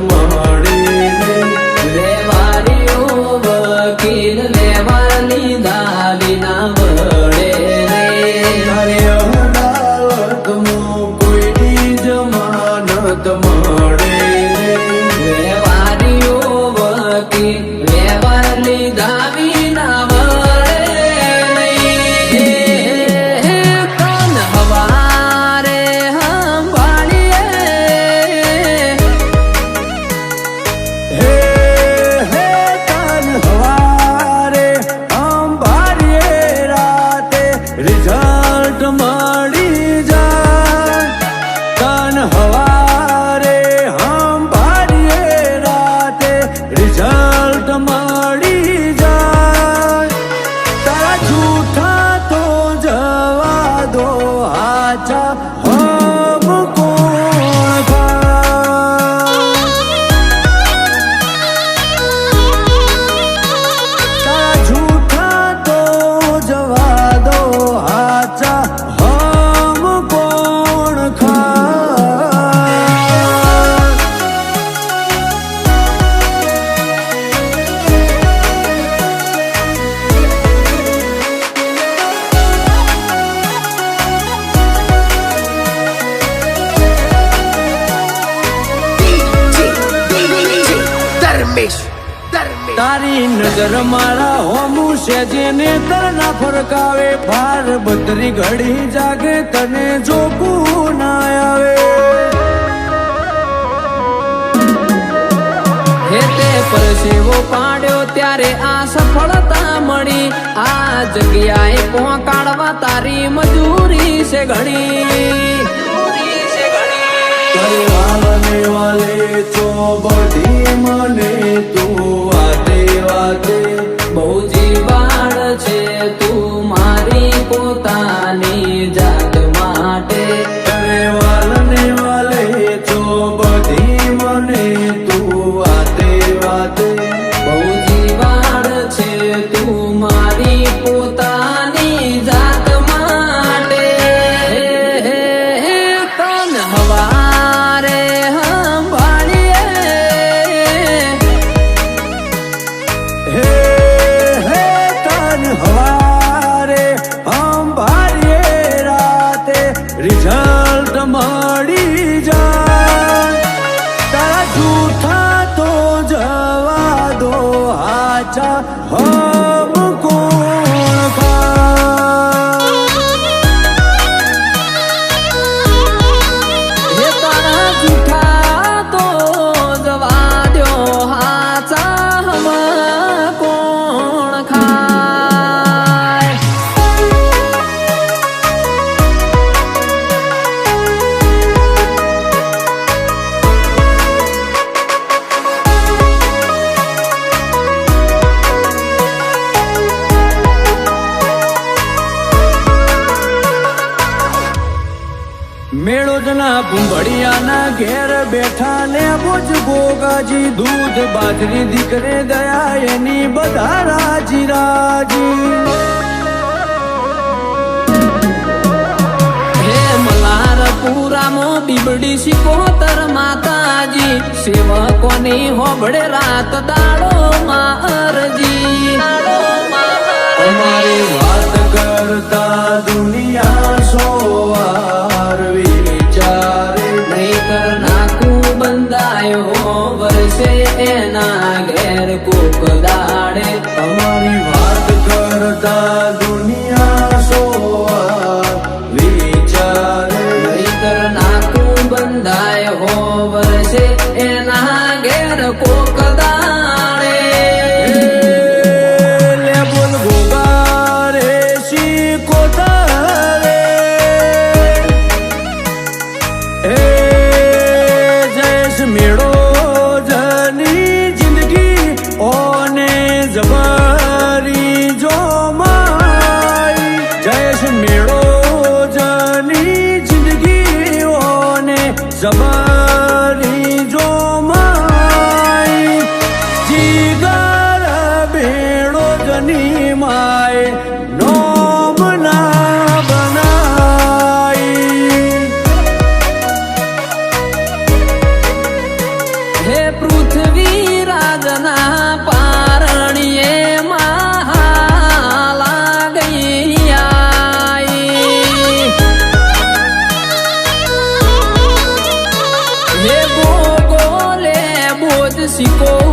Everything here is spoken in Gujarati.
મળી નહીં વેવારીઓ વકીલ લેવા લીધા વિના વળે Allah. તારી નજર મારા હોમું છે જેને તરના ફરકાવે, ભાર બદરી ઘડી જાગે, તને જોકું ના આવે. તે પરસેવો પાડ્યો ત્યારે આ સફળતા મળી. આ જગ્યાએ પહોંચાડવા તારી મજૂરી છે ઘણી. વાલે તો બધી મને તું વાતે વાતે બહુ જીવાણ રિઝલ્ટ મળી જાય. તારા જૂઠા તો જવા દો આચા હમ ભૂંભળિયાના ઘેર બેઠા ને બોજ ગોગાજી દૂધ બાજરી, દીકરે દયા, એની બધા રાજી રાજી. બીબડી શિકોતર માતાજી, સેવકોની હોબળે રાત દાડો માં અરજી વાત કરતા દુનિયા is a mirror Mexico.